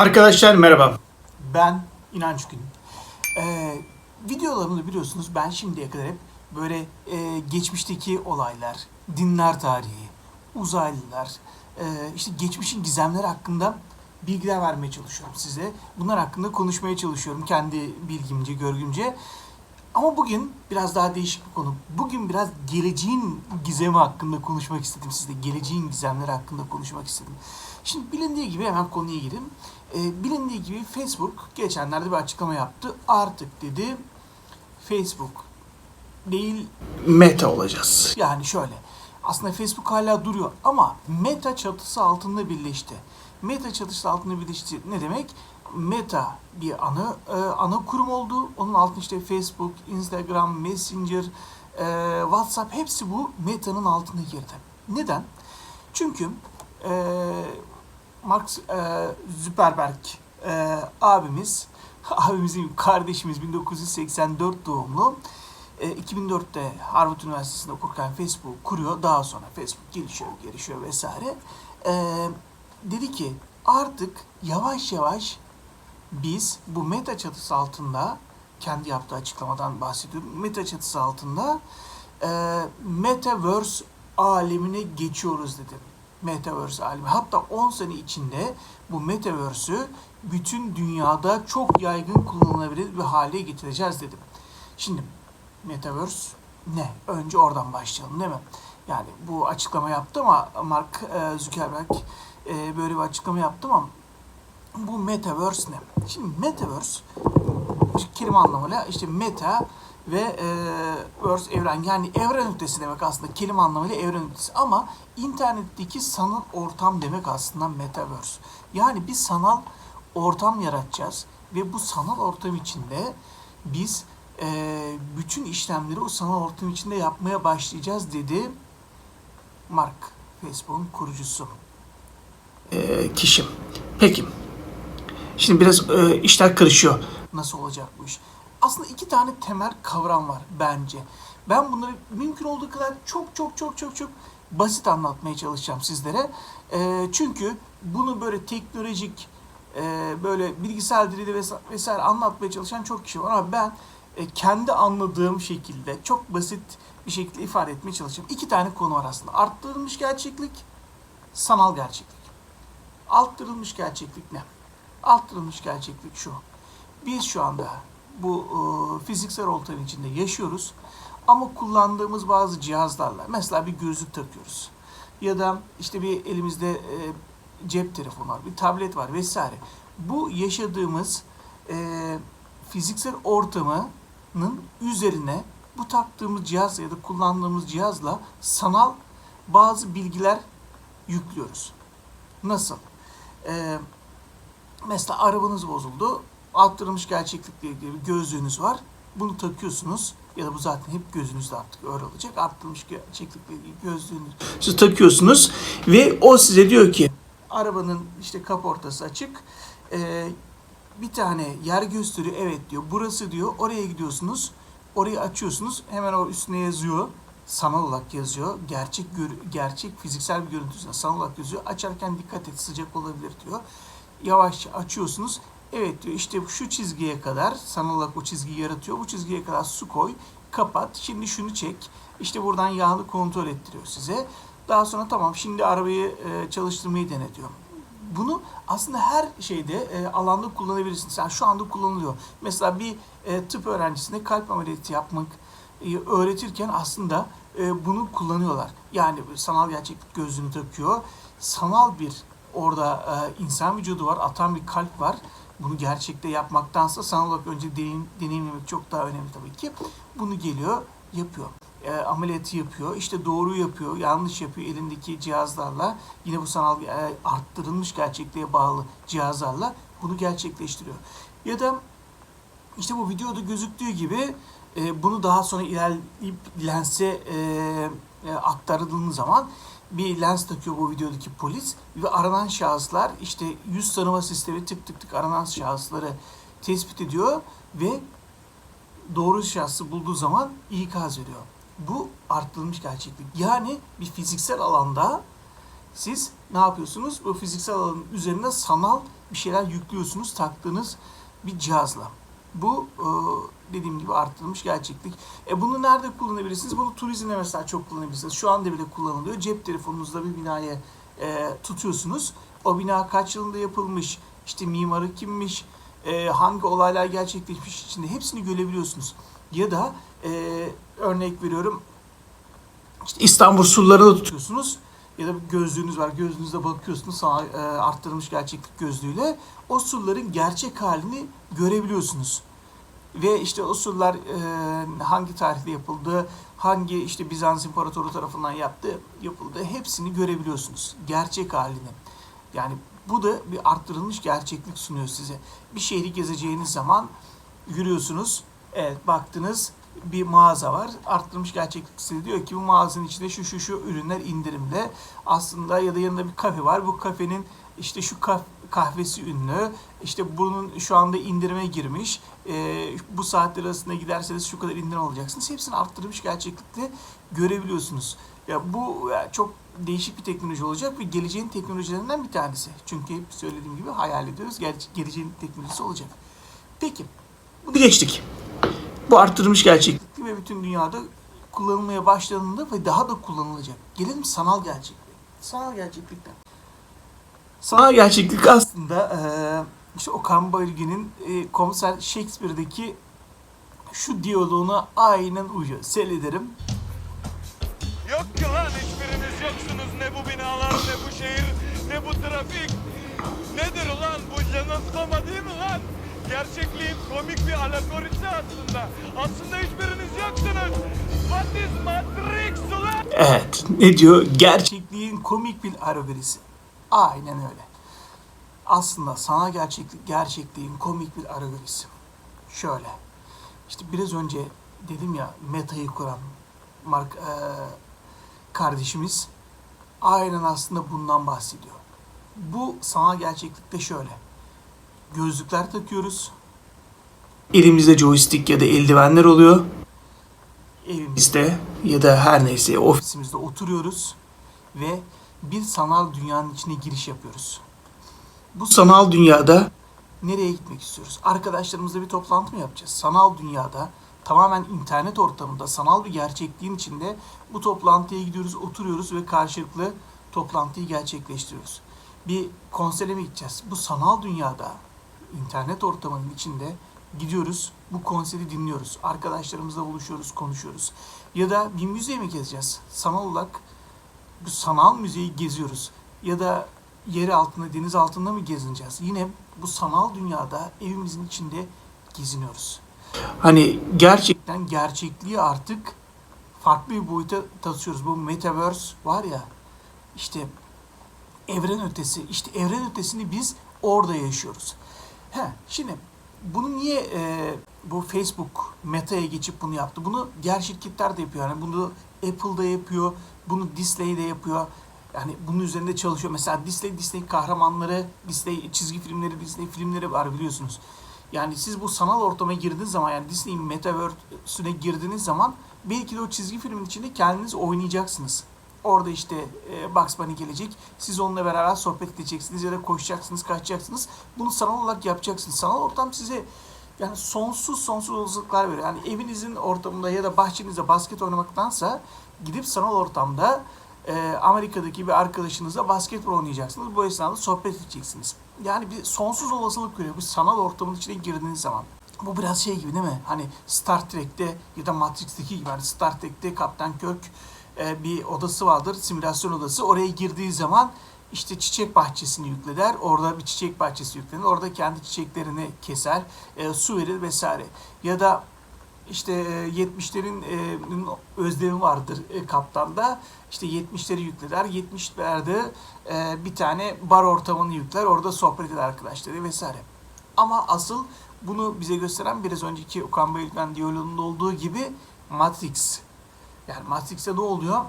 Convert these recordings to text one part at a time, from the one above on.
Arkadaşlar merhaba. Ben İnanç Gün. Ee, videolarımda biliyorsunuz ben şimdiye kadar hep böyle e, geçmişteki olaylar, dinler tarihi, uzaylılar, e, işte geçmişin gizemleri hakkında bilgiler vermeye çalışıyorum size. Bunlar hakkında konuşmaya çalışıyorum kendi bilgimce, görgümce. Ama bugün biraz daha değişik bir konu. Bugün biraz geleceğin gizemi hakkında konuşmak istedim sizle. Geleceğin gizemleri hakkında konuşmak istedim. Şimdi bilindiği gibi hemen konuya gireyim. Ee, bilindiği gibi Facebook geçenlerde bir açıklama yaptı. Artık dedi Facebook değil Meta olacağız. yani şöyle. Aslında Facebook hala duruyor ama Meta çatısı altında birleşti. Meta çatısı altında birleşti ne demek? Meta bir ana e, ana kurum oldu. Onun altında işte Facebook, Instagram, Messenger, e, WhatsApp hepsi bu Meta'nın altına girdi. Neden? Çünkü e, Mark e, Zuckerberg e, abimiz, abimizin kardeşimiz 1984 doğumlu. E, 2004'te Harvard Üniversitesi'nde okurken Facebook kuruyor. Daha sonra Facebook gelişiyor, gelişiyor vesaire. E, dedi ki artık yavaş yavaş biz bu meta çatısı altında kendi yaptığı açıklamadan bahsediyorum. Meta çatısı altında e, metaverse alemine geçiyoruz dedi. Metaverse alemi. Hatta 10 sene içinde bu metaverse'ü bütün dünyada çok yaygın kullanılabilir bir hale getireceğiz dedim. Şimdi metaverse ne? Önce oradan başlayalım değil mi? Yani bu açıklama yaptı ama Mark e, Zuckerberg e, böyle bir açıklama yaptı ama bu metaverse ne? Şimdi metaverse kelime anlamıyla işte meta ve e, verse evren yani evren ötesi demek aslında kelime anlamıyla evren ötesi ama internetteki sanal ortam demek aslında metaverse. Yani bir sanal ortam yaratacağız ve bu sanal ortam içinde biz e, bütün işlemleri o sanal ortam içinde yapmaya başlayacağız dedi Mark, Facebook'un kurucusu. Ee, kişi. Peki. Şimdi biraz e, işler karışıyor. Nasıl olacak bu iş? Aslında iki tane temel kavram var bence. Ben bunları mümkün olduğu kadar çok çok çok çok çok basit anlatmaya çalışacağım sizlere. Ee, çünkü bunu böyle teknolojik, e, böyle bilgisayar vesaire, vesaire anlatmaya çalışan çok kişi var. Ama ben e, kendi anladığım şekilde çok basit bir şekilde ifade etmeye çalışacağım. İki tane konu var aslında. Arttırılmış gerçeklik, sanal gerçeklik. Arttırılmış gerçeklik ne? Arttırılmış gerçeklik şu. Biz şu anda bu e, fiziksel ortamın içinde yaşıyoruz ama kullandığımız bazı cihazlarla mesela bir gözlük takıyoruz ya da işte bir elimizde e, cep telefonu var, bir tablet var vesaire. Bu yaşadığımız e, fiziksel ortamının üzerine bu taktığımız cihaz ya da kullandığımız cihazla sanal bazı bilgiler yüklüyoruz. Nasıl? Ee, mesela arabanız bozuldu. Arttırılmış gerçeklikle ilgili bir gözlüğünüz var. Bunu takıyorsunuz ya da bu zaten hep gözünüzde artık öyle olacak. Arttırılmış gerçeklikle ilgili gözlüğünüz Siz takıyorsunuz ve o size diyor ki arabanın işte kaportası açık. Ee, bir tane yer gösteriyor. Evet diyor. Burası diyor. Oraya gidiyorsunuz. Orayı açıyorsunuz. Hemen o üstüne yazıyor. Sanal olarak yazıyor. Gerçek gerçek fiziksel bir görüntüsüne sanal olarak yazıyor. Açarken dikkat et sıcak olabilir diyor. Yavaşça açıyorsunuz. Evet diyor işte şu çizgiye kadar sanal olarak o çizgiyi yaratıyor. Bu çizgiye kadar su koy. Kapat. Şimdi şunu çek. İşte buradan yağını kontrol ettiriyor size. Daha sonra tamam şimdi arabayı e, çalıştırmayı dene. Bunu aslında her şeyde e, alanda kullanabilirsiniz. Yani şu anda kullanılıyor. Mesela bir e, tıp öğrencisine kalp ameliyatı yapmak e, öğretirken aslında e, bunu kullanıyorlar. Yani sanal gerçeklik gözlüğünü takıyor. Sanal bir orada e, insan vücudu var, atan bir kalp var. Bunu gerçekte yapmaktansa sanal olarak önce deneyim, deneyimlemek çok daha önemli tabii ki. Bunu geliyor, yapıyor. E, ameliyatı yapıyor. İşte doğru yapıyor, yanlış yapıyor elindeki cihazlarla. Yine bu sanal e, arttırılmış gerçekliğe bağlı cihazlarla bunu gerçekleştiriyor. Ya da işte bu videoda gözüktüğü gibi e, bunu daha sonra ilerleyip lense e, e, aktarıldığın zaman bir lens takıyor bu videodaki polis ve aranan şahıslar işte yüz tanıma sistemi tık tık tık aranan şahısları tespit ediyor ve doğru şahsı bulduğu zaman ikaz ediyor. Bu arttırılmış gerçeklik. Yani bir fiziksel alanda siz ne yapıyorsunuz? Bu fiziksel alanın üzerine sanal bir şeyler yüklüyorsunuz taktığınız bir cihazla. Bu e, dediğim gibi arttırılmış gerçeklik. E bunu nerede kullanabilirsiniz? Bunu turizmde mesela çok kullanabilirsiniz. Şu anda bile kullanılıyor. Cep telefonunuzda bir binayı e, tutuyorsunuz. O bina kaç yılında yapılmış, işte mimarı kimmiş, e, hangi olaylar gerçekleşmiş içinde hepsini görebiliyorsunuz. Ya da e, örnek veriyorum işte İstanbul surlarını tutuyorsunuz ya da gözlüğünüz var. Gözlüğünüzde bakıyorsunuz sağ, e, arttırılmış gerçeklik gözlüğüyle o surların gerçek halini görebiliyorsunuz. Ve işte o surlar e, hangi tarihte yapıldı, hangi işte Bizans İmparatoru tarafından yaptı, yapıldı hepsini görebiliyorsunuz. Gerçek halini. Yani bu da bir arttırılmış gerçeklik sunuyor size. Bir şehri gezeceğiniz zaman yürüyorsunuz. Evet baktınız bir mağaza var. Arttırmış gerçeklik diyor ki bu mağazanın içinde şu şu şu ürünler indirimde. Aslında ya da yanında bir kafe var. Bu kafenin işte şu kah- kahvesi ünlü. İşte bunun şu anda indirime girmiş. Ee, bu saatler arasında giderseniz şu kadar indirim alacaksınız. Hepsini arttırılmış gerçeklikte görebiliyorsunuz. Ya bu ya çok değişik bir teknoloji olacak ve geleceğin teknolojilerinden bir tanesi. Çünkü hep söylediğim gibi hayal ediyoruz. Gel- geleceğin teknolojisi olacak. Peki Bunu geçtik. Bu arttırılmış gerçeklik. ve bütün dünyada kullanılmaya başlandığında ve daha da kullanılacak. Gelelim sanal gerçekliğe. Sanal gerçeklikten. Sanal gerçeklik aslında eee işte Okan Bayülgen'in eee, komiser Shakespeare'deki şu diyaloğuna aynen uyuyor. Seyrederim. Yok ki lan hiçbiriniz yoksunuz ne bu binalar ne bu şehir ne bu trafik. Nedir ulan bu yanılsama değil mi lan? Gerçekliğin komik bir alegorisi aslında. Aslında hiçbiriniz yoksunuz. What is Matrix ulan? evet ne diyor? Gerçek Gerçekliğin komik bir alegorisi. Aynen öyle. Aslında sanal gerçeklik gerçekliğin komik bir alegorisi. Şöyle. İşte biraz önce dedim ya Meta'yı kuran Mark eee, kardeşimiz aynen aslında bundan bahsediyor. Bu sanal gerçeklikte şöyle. Gözlükler takıyoruz. elimizde joystick ya da eldivenler oluyor. Evimizde ya da her neyse ofis ofisimizde oturuyoruz ve bir sanal dünyanın içine giriş yapıyoruz. Bu sanal dünyada nereye gitmek istiyoruz? Arkadaşlarımızla bir toplantı mı yapacağız? Sanal dünyada tamamen internet ortamında sanal bir gerçekliğin içinde bu toplantıya gidiyoruz, oturuyoruz ve karşılıklı toplantıyı gerçekleştiriyoruz. Bir konsere mi gideceğiz? Bu sanal dünyada internet ortamının içinde gidiyoruz, bu konseri dinliyoruz. Arkadaşlarımızla buluşuyoruz, konuşuyoruz. Ya da bir müziğe mi gezeceğiz? Sanal olarak bu sanal müzeyi geziyoruz. Ya da yer altında, deniz altında mı gezineceğiz? Yine bu sanal dünyada evimizin içinde geziniyoruz. hani gerçek Gerçekten gerçekliği artık farklı bir boyuta taşıyoruz. Bu metaverse var ya işte evren ötesi. işte evren ötesini biz orada yaşıyoruz. He, şimdi bunu niye e, bu Facebook Meta'ya geçip bunu yaptı? Bunu diğer şirketler de yapıyor. Yani bunu Apple'da yapıyor, bunu Disney'de yapıyor. Yani bunun üzerinde çalışıyor. Mesela Disney, Disney kahramanları, Disney çizgi filmleri, Disney filmleri var biliyorsunuz. Yani siz bu sanal ortama girdiğiniz zaman yani Disney'in Metaverse'üne girdiğiniz zaman belki de o çizgi filmin içinde kendiniz oynayacaksınız. Orada işte e, Bugs Bunny gelecek. Siz onunla beraber sohbet edeceksiniz ya da koşacaksınız, kaçacaksınız. Bunu sanal olarak yapacaksınız. Sanal ortam size yani sonsuz sonsuz olasılıklar veriyor. Yani evinizin ortamında ya da bahçenizde basket oynamaktansa gidip sanal ortamda e, Amerika'daki bir arkadaşınızla basketbol oynayacaksınız. Bu esnada sohbet edeceksiniz. Yani bir sonsuz olasılık veriyor bu sanal ortamın içine girdiğiniz zaman. Bu biraz şey gibi değil mi? Hani Star Trek'te ya da Matrix'teki gibi. Hani Star Trek'te Kaptan Kirk e, bir odası vardır, simülasyon odası. Oraya girdiği zaman işte çiçek bahçesini yükler. Orada bir çiçek bahçesi yüklenir. Orada kendi çiçeklerini keser, e, su verir vesaire. Ya da işte e, 70'lerin e, özlemi vardır e, kaptanda. İşte 70'leri yükler. 70'lerde e, bir tane bar ortamını yükler. Orada sohbet eder arkadaşları vesaire. Ama asıl bunu bize gösteren biraz önceki Okan Bayülgen diyaloğunda olduğu gibi Matrix. Yani Matrix'te ne oluyor?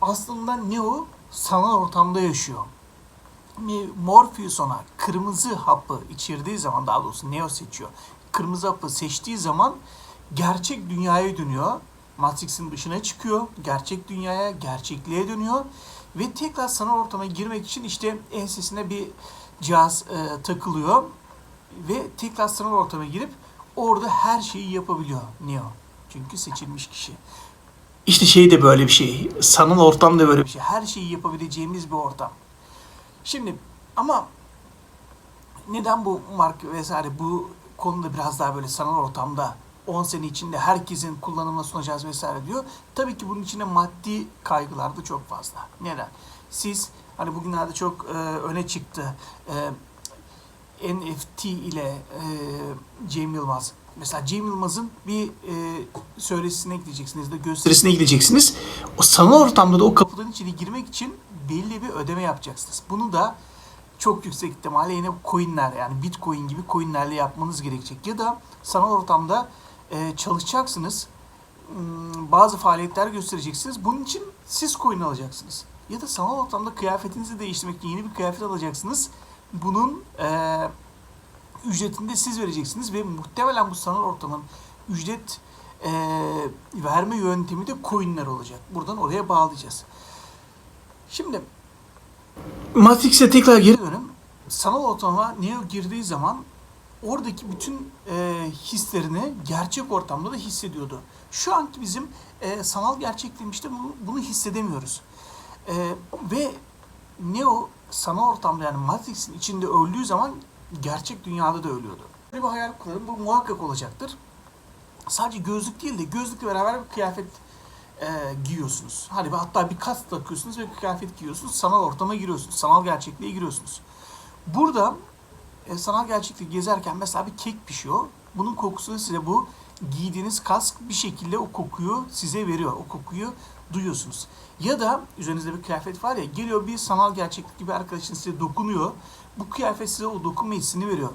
Aslında Neo sanal ortamda yaşıyor. Morpheus ona kırmızı hapı içirdiği zaman daha doğrusu Neo seçiyor. Kırmızı hapı seçtiği zaman gerçek dünyaya dönüyor. Matrix'in dışına çıkıyor. Gerçek dünyaya, gerçekliğe dönüyor. Ve tekrar sanal ortama girmek için işte ensesine bir cihaz e, takılıyor ve tekrar sanal ortama girip orada her şeyi yapabiliyor Neo. Çünkü seçilmiş kişi. İşte şey de böyle bir şey. Sanal ortam da böyle Bir şey. Her şeyi yapabileceğimiz bir ortam. Şimdi ama neden bu Mark vesaire bu konuda biraz daha böyle sanal ortamda 10 sene içinde herkesin kullanımına sunacağız vesaire diyor. Tabii ki bunun içinde maddi kaygılar da çok fazla. Neden? Siz hani bugünlerde çok e, öne çıktı. E, NFT ile e, Cem Yılmaz. Mesela Cem Yılmaz'ın bir e, söyleşisine gideceksiniz de gösterisine gideceksiniz. O sanal ortamda da o kapı kapıdan içeri girmek için belli bir ödeme yapacaksınız. Bunu da çok yüksek ihtimalle yine coinler yani bitcoin gibi coinlerle yapmanız gerekecek. Ya da sanal ortamda e, çalışacaksınız. Hmm, Bazı faaliyetler göstereceksiniz. Bunun için siz coin alacaksınız. Ya da sanal ortamda kıyafetinizi değiştirmek için yeni bir kıyafet alacaksınız. Bunun e, ücretini de siz vereceksiniz ve muhtemelen bu sanal ortamın ücret e, verme yöntemi de coinler olacak. Buradan oraya bağlayacağız. Şimdi Matrix'e tekrar geri dönüm sanal ortama Neo girdiği zaman oradaki bütün e, hislerini gerçek ortamda da hissediyordu. Şu anki bizim e, sanal gerçekliğimizde bunu, bunu hissedemiyoruz. E, ve Neo sanal ortamda yani Matrix'in içinde öldüğü zaman gerçek dünyada da ölüyordu. Böyle bir hayal kurarım bu muhakkak olacaktır. Sadece gözlük değil de gözlükle beraber bir kıyafet e, giyiyorsunuz. Hani hatta bir kas takıyorsunuz ve bir kıyafet giyiyorsunuz. Sanal ortama giriyorsunuz. Sanal gerçekliğe giriyorsunuz. Burada e, sanal gerçekliği gezerken mesela bir kek pişiyor. Bunun kokusunu size bu giydiğiniz kask bir şekilde o kokuyu size veriyor. O kokuyu duyuyorsunuz. Ya da üzerinizde bir kıyafet var ya geliyor bir sanal gerçeklik gibi arkadaşın size dokunuyor. Bu kıyafet size o dokunma hissini veriyor.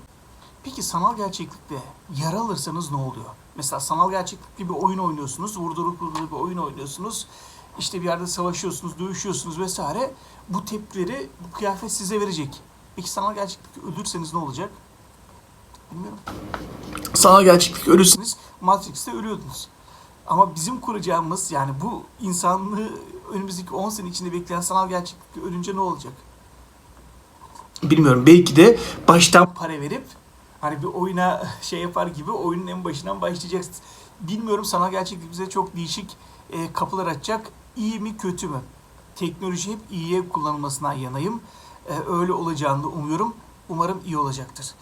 Peki sanal gerçeklikte yara alırsanız ne oluyor? Mesela sanal gerçeklik gibi oyun oynuyorsunuz, vurdurup vurdurup bir oyun oynuyorsunuz. İşte bir yerde savaşıyorsunuz, dövüşüyorsunuz vesaire. Bu tepkileri bu kıyafet size verecek. Peki sanal gerçeklikte ölürseniz ne olacak? Bilmiyorum. sanal gerçeklik ölüsünüz. Matrix'te ölüyordunuz. Ama bizim kuracağımız yani bu insanlığı önümüzdeki 10 sene içinde bekleyen sanal gerçeklikte ölünce ne olacak? Bilmiyorum belki de baştan para verip hani bir oyuna şey yapar gibi oyunun en başından başlayacaksınız. Bilmiyorum sanal gerçeklik bize çok değişik e, kapılar açacak. İyi mi kötü mü? Teknoloji hep iyiye kullanılmasından yanayım. E, öyle olacağını da umuyorum. Umarım iyi olacaktır.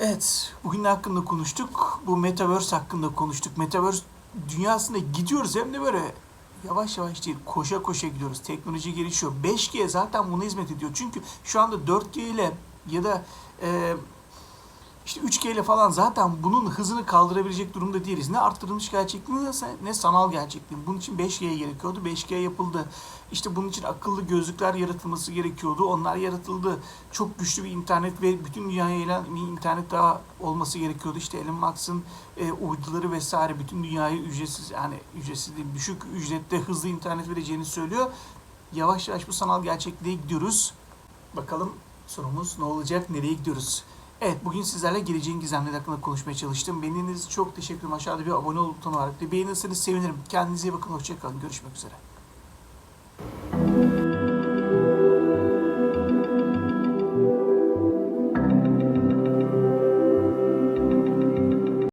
Evet, bugün hakkında konuştuk? Bu Metaverse hakkında konuştuk. Metaverse dünyasında gidiyoruz hem de böyle yavaş yavaş değil, koşa koşa gidiyoruz. Teknoloji gelişiyor. 5G zaten buna hizmet ediyor. Çünkü şu anda 4G ile ya da e, işte 3G ile falan zaten bunun hızını kaldırabilecek durumda değiliz. Ne arttırılmış gerçekliğin ne, sanal gerçekliğin. Bunun için 5G gerekiyordu. 5G yapıldı. İşte bunun için akıllı gözlükler yaratılması gerekiyordu. Onlar yaratıldı. Çok güçlü bir internet ve bütün dünyaya yayılan bir internet daha olması gerekiyordu. İşte Elon Musk'ın e, uyduları vesaire bütün dünyayı ücretsiz yani ücretsiz değil düşük ücrette hızlı internet vereceğini söylüyor. Yavaş yavaş bu sanal gerçekliğe gidiyoruz. Bakalım sorumuz ne olacak, nereye gidiyoruz? Evet, bugün sizlerle geleceğin gizemleri hakkında konuşmaya çalıştım. Beğendiğiniz için çok teşekkür ederim. Aşağıda bir abone ol butonu var. Beğenirseniz sevinirim. Kendinize iyi bakın. Hoşçakalın. Görüşmek üzere.